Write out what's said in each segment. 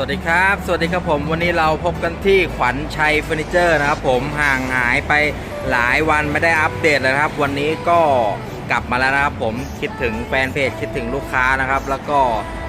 สวัสดีครับ สวัสดีครับผมวันนี้เราพบกันที่ขวัญชัยเฟอร์นิเจอร์นะครับผมห่างหายไปหลายวันไม่ได้อัปเดตเลยครับ วันนี้ก็กลับมาแล้วนะครับผมคิดถึงแฟนเพจคิดถึงลูกค้านะครับ แล้วก็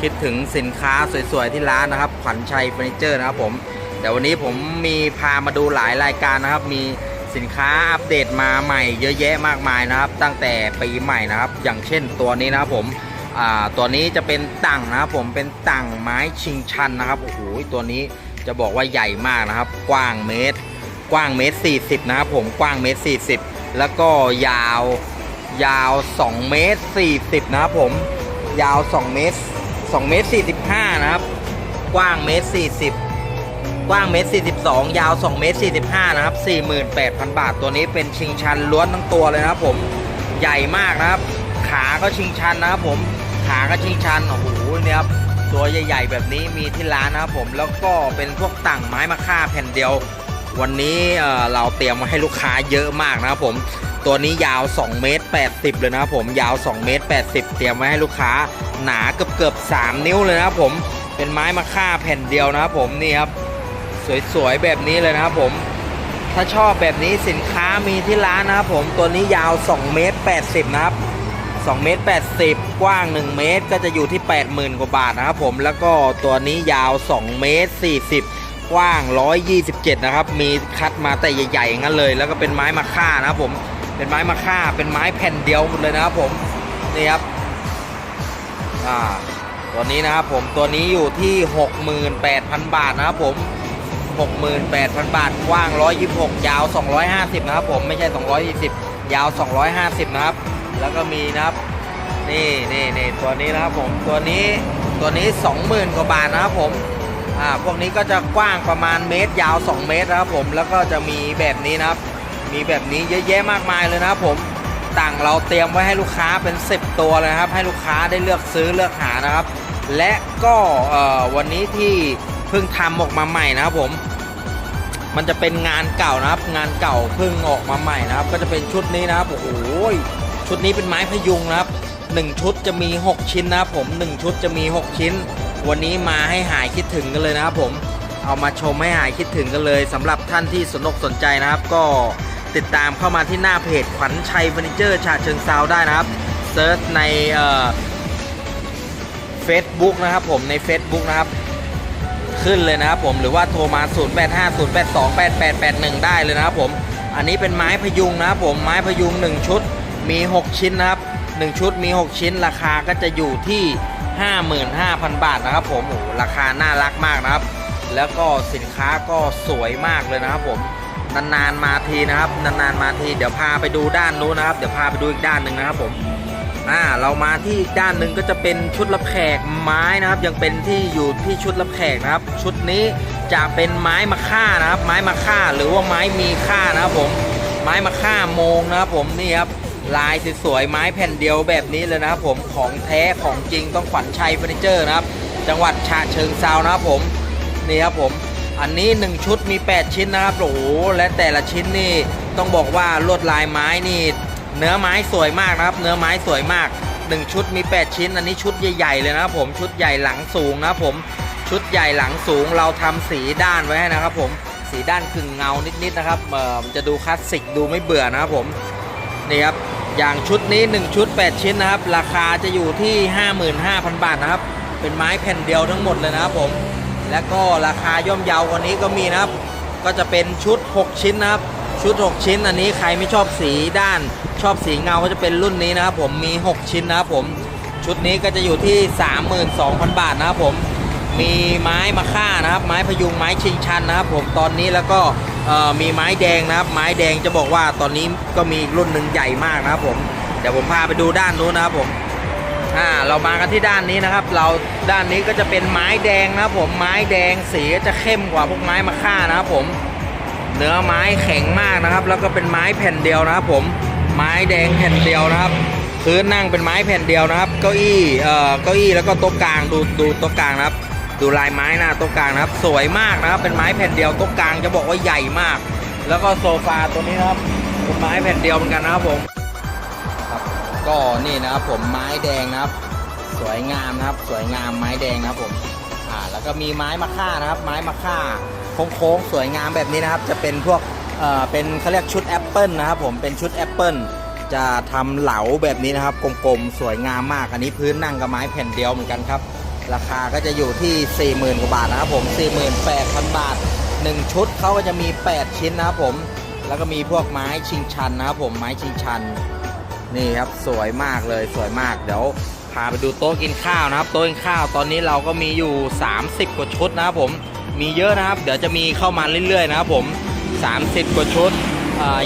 คิดถึงสินค้าสวยๆที่ร้านนะครับ ขวัญชัยเฟอร์นิเจอร์นะครับผมแต่วันนี้ผมมีพามาดูหลายรายการนะครับ มีสินค้าอัปเดตมาใหม่เยอะแยะมากมายนะครับ ตั้งแต่ปีใหม่นะครับ อย่างเช่นตัวนี้นะครับผม อ่าตัวนี้จะเป็นตั่งนะครับผมเป็นตั่งไม้ชิงชันนะครับโอ้โหตัวนี้จะบอกว่าใหญ่มากนะครับ กว้างเมตร กว้างเมตร40นะครับผมกว้างเมตร40 แล้วก็ยาวยาว 2 เมตร 40 นะครับผมยาว 2 เมตร 2 เมตร 45 นะครับ กว้างเมตร 40 กว้างเมตร 42 ยาว 2 เมตร 45 นะครับ 48,000 บาท ตัวนี้เป็นชิงชันล้วนทั้งตัวเลยนะครับผม ใหญ่มากนะครับ ขาก็ชิงชันนะครับผม ขาก็ชิงชันโอ้โหเนี่ยครับตัวใหญ่ ๆ แบบนี้มีที่ร้านนะครับผมแล้วก็เป็นพวกต่างไม้มะค่าแผ่นเดียว วันนี้เราเตรียมมาให้ลูกค้าเยอะมากนะครับผมตัวนี้ยาว2เมตร80 เลยนะครับผมยาว2เมตร80 เตรียมไว้ให้ลูกค้าหนาเกือบเกือบ3นิ้วเลยนะครับผมเป็นไม้มะค่าแผ่นเดียวนะครับผมนี่ครับสวยๆแบบนี้เลยนะครับผมถ้าชอบแบบนี้สินค้ามีที่ร้านนะครับผมตัวนี้ยาว2เมตร80 นะครับ 2เมตร80 กว้าง 1 เมตรก็จะอยู่ที่ 80,000 กว่าบาทนะครับผมแล้วก็ตัวนี้ยาว 2 เมตร 40 กว้าง 127 นะครับ มีคัดมาแต่ใหญ่ๆงั้นเลย แล้วก็เป็นไม้มะค่านะครับผมเป็นไม้มะค่าเป็นไม้แผ่นเดียวหมดเลยนะครับผมนี่ครับอ่าตัวนี้นะครับผมตัวนี้อยู่ที่ 68,000 บาทนะครับผม 68,000 บาท กว้าง 126 ยาว 250 นะครับผมไม่ใช่220ยาว 250 นะครับ แล้วก็มีนะครับ นี่นี่นี่ตัวนี้นะครับผมตัวนี้ตัวนี้ 20,000 กว่าบาทนะครับผมอ่าพวกนี้ก็จะกว้างประมาณเมตรยาว 2 เมตรนะครับผมแล้วก็จะมีแบบนี้นะครับ มีแบบนี้เยอะแยะมากมายเลยนะครับผมต่างเราเตรียมไว้ให้ลูกค้าเป็น 10 ตัวเลยครับ ให้ลูกค้าได้เลือกซื้อเลือกหานะครับ และก็วันนี้ที่เพิ่งทำออกมาใหม่นะครับผม มันจะเป็นงานเก่านะครับ งานเก่าเพิ่งออกมาใหม่นะครับ ก็จะเป็นชุดนี้นะครับโอ้โห ชุดนี้เป็นไม้พยุงนะครับ 1 ชุดจะมี 6 ชิ้นนะครับผม 1 ชุดจะมี 6 ชิ้น วันนี้มาให้หายคิดถึงกันเลยนะครับผมเอามาชมให้หายคิดถึงกันเลยสำหรับท่านที่สนอกสนใจนะครับ ก็ติดตามเข้ามาที่หน้าเพจขวัญชัยเฟอร์นิเจอร์ฉะเชิงเซาได้นะครับเซิร์ชในเอ่อ Facebook นะครับผมใน Facebook นะครับขึ้นเลยนะครับผมหรือว่าโทรมา 0850828881 ได้เลยนะครับผม อันนี้เป็นไม้พยุงนะครับผมไม้พยุง 1 ชุด มี 6 ชิ้นนะครับ 1 ชุดมี 6 ชิ้นราคาก็จะอยู่ที่ 55,000 บาทนะครับผมโอ้ราคาน่ารักมากนะครับ แล้วก็สินค้าก็สวยมากเลยนะครับผมนานๆมาทีนะครับนานๆมาทีเดี๋ยวพาไปดูด้านนู้นนะครับ เดี๋ยวพาไปดูอีกด้านหนึ่งนะครับผมอ่าเรามาที่อีกด้านหนึ่งก็จะเป็นชุดรับแขกไม้นะครับ ยังเป็นที่อยู่ที่ชุดรับแขกนะครับ ชุดนี้จะเป็นไม้มะค่านะครับ ไม้มะค่าหรือว่าไม้มีค่านะครับผมไม้มะค่าโมงนะครับผมนี่ครับ ลายสวยๆไม้แผ่นเดียวแบบนี้เลยนะครับผมของแท้ของจริงต้องขวัญชัยเฟอร์นิเจอร์นะครับ จังหวัดฉะเชิงเซานะครับผมนี่ครับผมอันนี้ 1 ชุดมี 8 ชิ้นนะครับโอ้โหและแต่ละชิ้นนี่ต้องบอกว่าลวดลายไม้นี่ เนื้อไม้สวยมากนะครับ เนื้อไม้สวยมาก 1 ชุดมี 8 ชิ้น อันนี้ชุดใหญ่ๆเลยนะครับผมชุดใหญ่หลังสูงนะครับผมชุดใหญ่หลังสูงเราทำสีด้านไว้ให้นะครับผมสีด้านกึ่งเงานิดๆนะครับเออมันจะดูคลาสสิกดูไม่เบื่อนะครับผม นี่ครับอย่างชุดนี้ 1 ชุด 8 ชิ้นนะครับ ราคาจะอยู่ที่ 55,000 บาทนะครับ เป็นไม้แผ่นเดียวทั้งหมดเลยนะครับผมแล้วก็ราคาย่อมเยาวกว่านี้ก็มีนะครับ ก็จะเป็นชุด 6 ชิ้นนะครับ ชุด 6 ชิ้นอันนี้ใครไม่ชอบสีด้าน ชอบสีเงาก็จะเป็นรุ่นนี้นะครับผมมี 6 ชิ้นนะครับผมชุดนี้ก็จะอยู่ที่ 32,000 บาทนะครับผม มีไม้มะค่านะครับ ไม้พยุงไม้ชิงชันนะครับ ผมตอนนี้แล้วก็มีไม้แดงนะครับ ไม้แดงจะบอกว่าตอนนี้ก็มีรุ่นหนึ่งใหญ่มากนะครับ ผมเดี๋ยวผมพาไปดูด้านนู้นนะครับผมอ่าเรามากันที่ด้านนี้นะครับ เราด้านนี้ก็จะเป็นไม้แดงนะครับ ผมไม้แดงสีจะเข้มกว่าพวกไม้มะค่านะครับ ผมเนื้อไม้แข็งมากนะครับ แล้วก็เป็นไม้แผ่นเดียวนะครับ ผมไม้แดงแผ่นเดียวนะครับพื้นนั่งเป็นไม้แผ่นเดียวนะครับ เก้าอี้เอ่อเก้าอี้แล้วก็โต๊ะกลางดูดูโต๊ะกลางนะครับ ดูลายไม้หน้าโต๊ะกลางนะครับ สวยมากนะครับ เป็นไม้แผ่นเดียวโต๊ะกลางจะบอกว่าใหญ่มาก แล้วก็โซฟาตัวนี้นะครับเป็นไม้แผ่นเดียวเหมือนกันนะครับผมครับก็นี่นะครับผมไม้แดงนะครับ สวยงามนะครับ สวยงามไม้แดงนะครับผมอ่าแล้วก็มีไม้มะค่านะครับ ไม้มะค่าโค้งๆสวยงามแบบนี้นะครับ จะเป็นพวกเอ่อเป็นเขาเรียกชุดแอปเปิลนะครับผมเป็นชุดแอปเปิลจะทำเหลาแบบนี้นะครับกลมๆสวยงามมากอันนี้พื้นนั่งกับไม้แผ่นเดียวเหมือนกันครับ ราคาก็จะอยู่ที่ 40,000กว่าบาทนะครับผม48,000 บาท 1 ชุดเขาก็จะมี 8 ชิ้นนะครับผม แล้วก็มีพวกไม้ชิงชันนะครับผมไม้ชิงชัน นี่ครับสวยมากเลยสวยมากเดี๋ยวพาไปดูโต๊ะกินข้าวนะครับ โต๊ะกินข้าวตอนนี้เราก็มีอยู่ 30 กว่าชุดนะครับผมมีเยอะนะครับ เดี๋ยวจะมีเข้ามาเรื่อยๆนะครับผม 30 กว่าชุด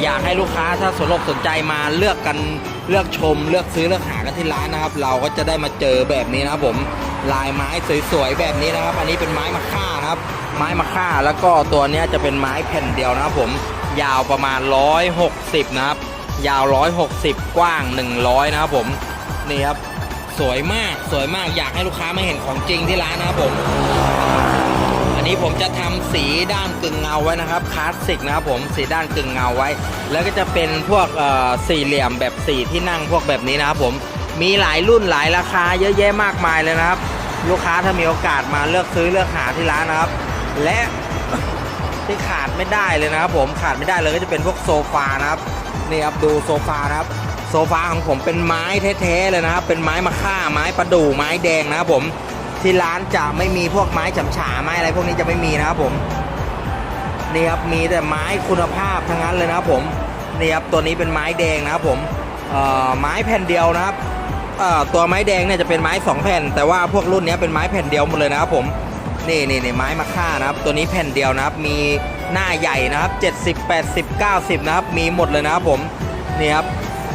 อยากให้ลูกค้าถ้าสนอกสนใจมาเลือกกันเลือกชม เลือกซื้อเลือกหากันที่ร้านนะครับ เราก็จะได้มาเจอแบบนี้นะครับผมลายไม้สวยๆแบบนี้นะครับ อันนี้เป็นไม้มะค่าครับ ไม้มะค่าแล้วก็ตัวนี้จะเป็นไม้แผ่นเดียวนะครับผมยาวประมาณ 160 นะครับ ยาว 160 กว้าง 100 นะครับผมนี่ครับสวยมากสวยมากอยากให้ลูกค้ามาเห็นของจริงที่ร้านนะครับผม นนี้ผมจะทำสีด้านกึ่งเงาไว้นะครับคลาสสิกนะครับผมสีด้านกึ่งเงาไว้ แล้วก็จะเป็นพวกสี่เหลี่ยมแบบสี่ที่นั่งพวกแบบนี้นะครับผมมีหลายรุ่นหลายราคาเยอะแยะมากมายเลยนะครับ ลูกค้าถ้ามีโอกาสมาเลือกซื้อเลือกหาที่ร้านนะครับ และที่ขาดไม่ได้เลยนะครับ ผมขาดไม่ได้เลยก็จะเป็นพวกโซฟานะครับนี่ครับดูโซฟานะครับโซฟาของผมเป็นไม้แท้ๆเลยนะครับ เป็นไม้มะค่าไม้ประดู่ไม้แดงนะครับผม ที่ร้านจะไม่มีพวกไม้ฉำฉาไม้อะไรพวกนี้จะไม่มีนะครับผมนี่ครับมีแต่ไม้คุณภาพทั้งนั้นเลยนะครับผมนี่ครับตัวนี้เป็นไม้แดงนะครับผมไม้แผ่นเดียวนะครับตัวไม้แดงเนี่ยจะเป็นไม้สองแผ่น แต่ว่าพวกรุ่นนี้เป็นไม้แผ่นเดียวหมดเลยนะครับผมนี่นี่นี่ไม้มะค่านะครับ ตัวนี้แผ่นเดียวนะครับ มีหน้าใหญ่นะครับ 70 80 90 นะครับ มีหมดเลยนะครับผมนี่ครับ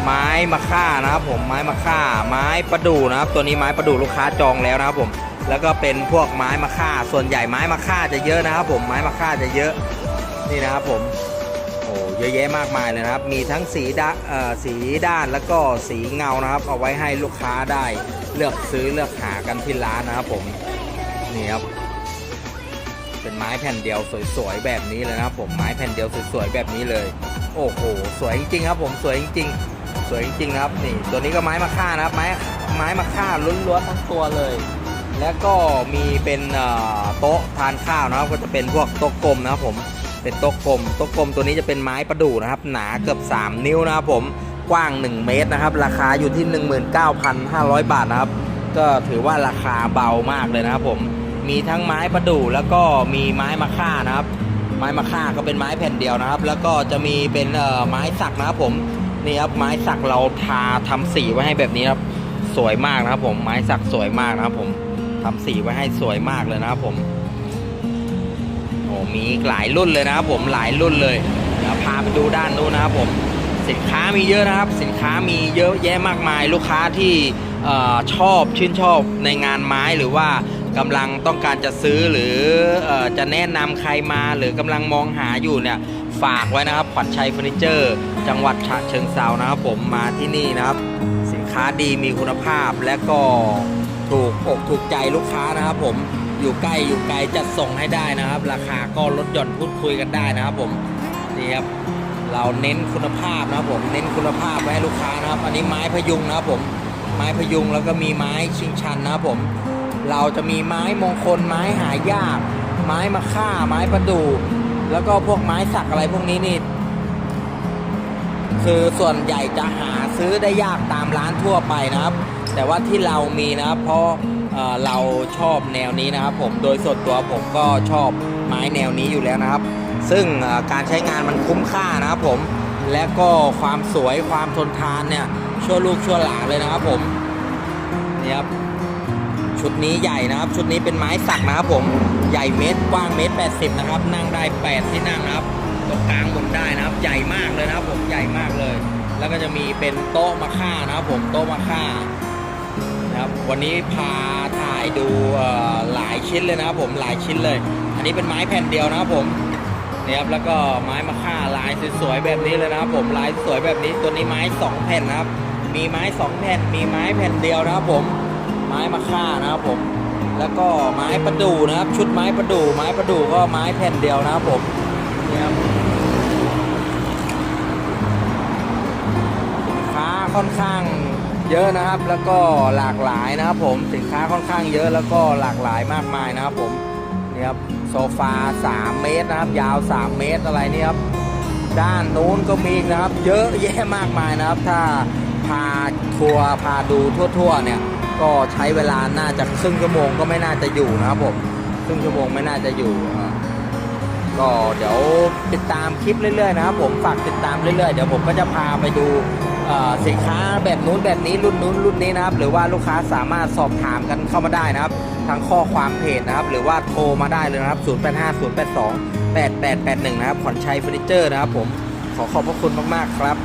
ไม้มะค่านะครับผมไม้มะค่า ไม้ประดู่นะครับ ตัวนี้ไม้ประดู่ลูกค้าจองแล้วนะครับผมแล้วก็เป็นพวกไม้มะค่า ส่วนใหญ่ไม้มะค่าจะเยอะนะครับผมไม้มะค่าจะเยอะนี่นะครับผมโอ้เยอะแยะมากมายเลยนะครับ มีทั้งสีด้าเอ่อสีด้านแล้วก็สีเงานะครับ เอาไว้ให้ลูกค้าได้เลือกซื้อเลือกหากันที่ร้านนะครับผมนี่ครับเป็นไม้แผ่นเดียวสวยๆแบบนี้เลยนะครับผมไม้แผ่นเดียวสวยๆแบบนี้เลย โอ้โหสวยจริงๆครับผมสวยจริงๆ สวยจริงๆนะครับนี่ตัวนี้ก็ไม้มะค่านะครับไม้ไม้มะค่าล้วนๆทั้งตัวเลย แล้วก็มีเป็นโต๊ะทานข้าวนะครับ ก็จะเป็นพวกโต๊ะกลมนะครับผมเป็นโต๊ะกลมโต๊ะกลมตัวนี้จะเป็นไม้ประดู่นะครับ หนาเกือบ 3 นิ้วนะครับผมกว้าง 1 เมตรนะครับ ราคาอยู่ที่ 19,500 บาทนะครับ ก็ถือว่าราคาเบามากเลยนะครับผมมีทั้งไม้ประดู่แล้วก็มีไม้มะค่านะครับ ไม้มะค่าก็เป็นไม้แผ่นเดียวนะครับ แล้วก็จะมีเป็นไม้สักนะครับผม นี่ครับไม้สักเราทาทำสีไว้ให้แบบนี้ครับ สวยมากนะครับผมไม้สักสวยมากนะครับผมทำสีไว้ให้สวยมากเลยนะครับผมโอ้มีหลายรุ่นเลยนะครับผมหลายรุ่นเลยเดี๋ยวพาไปดูด้านนู้นนะครับผมสินค้ามีเยอะนะครับ สินค้ามีเยอะแยะมากมาย ลูกค้าที่ออชอบชื่นชอบในงานไม้หรือว่า กำลังต้องการจะซื้อหรือออจะแนะนำใครมาหรือกำลังมองหาอยู่เนี่ยฝากไว้นะครับขวัญชัยเฟอร์นิเจอร์ จังหวัดฉะเชิงเซานะครับผมมาที่นี่นะครับ สินค้าดีมีคุณภาพและก็ถูกอกถูกใจลูกค้านะครับผมอยู่ใกล้อยู่ไกลจัดส่งให้ได้นะครับ ราคาก็ลดหย่อนพูดคุยกันได้นะครับผมนี่ครับเราเน้นคุณภาพนะครับผมเน้นคุณภาพไว้ให้ลูกค้านะครับ อันนี้ไม้พยุงนะครับผมไม้พยุงแล้วก็มีไม้ชิงชันนะครับผม เราจะมีไม้มงคลไม้หายาก ไม้มะค่า ไม้ประดู่แล้วก็พวกไม้สักอะไรพวกนี้นี่คือส่วนใหญ่จะหาซื้อได้ยากตามร้านทั่วไปนะครับ แต่ว่าที่เรามีนะครับ เพราะเเราชอบแนวนี้นะครับ ผมโดยส่วนตัวผมก็ชอบไม้แนวนี้อยู่แล้วนะครับ ซึ่งการใช้งานมันคุ้มค่านะครับผมและก็ความสวยความทนทานเนี่ยชั่วลูกชั่วหลานเลยนะครับผมนี่ครับ ชุดนี้ใหญ่นะครับ ชุดนี้เป็นไม้สักนะครับผมใหญ่เมตรกว้างเมตรแปดสิบนะครับ นั่งได้ 8 ที่นั่งนะครับตรงกลางหมุนได้นะครับ ใหญ่มากเลยนะครับผมใหญ่มากเลย แล้วก็จะมีเป็นโต๊ะมะค่านะครับผมโต๊ะมะค่านะครับวันนี้พาถ่ายดูหลายชิ้นเลยนะครับผมหลายชิ้นเลย อันนี้เป็นไม้แผ่นเดียวนะครับผมนี่ครับแล้วก็ไม้มะค่าลายสวยๆแบบนี้เลยนะครับผมลายสวยแบบนี้ตัวนี้ไม้สองแผ่นนะครับ มีไม้สองแผ่นมีไม้แผ่นเดียวนะครับผม ไม้มะค่านะครับผมแล้วก็ไม้ประดู่นะครับ ชุดไม้ประดู่ไม้ประดู่ก็ไม้แผ่นเดียวนะครับผมเนี่ยครับค้าค่อนข้างเยอะนะครับ แล้วก็หลากหลายนะครับผมสินค้าค่อนข้างเยอะแล้วก็หลากหลายมากมายนะครับผมนี่ครับโซฟา 3 เมตรนะครับ ยาว 3 เมตรอะไรนี่ครับด้านนู้นก็มีนะครับ เยอะแยะมากมายนะครับ ถ้าพาทัวร์พาดูทั่ว ๆ เนี่ย ก็ใช้เวลาน่าจะครึ่งชั่วโมงก็ไม่น่าจะอยู่นะครับผมครึ่งชั่วโมงไม่น่าจะอยู่ก็เดี๋ยวติดตามคลิปเรื่อยๆนะครับผมฝากติดตามเรื่อยๆเดี๋ยวผมก็จะพาไปดูสินค้าแบบนู้นแบบนี้รุ่นนู้นรุ่นนี้นะครับ หรือว่าลูกค้าสามารถสอบถามกันเข้ามาได้นะครับทางข้อความเพจนะครับ หรือว่าโทรมาได้เลยนะครับ 085 082 8881 นะครับขอนชัยเฟอร์นิเจอร์นะครับผมขอขอบพระคุณมากๆครับ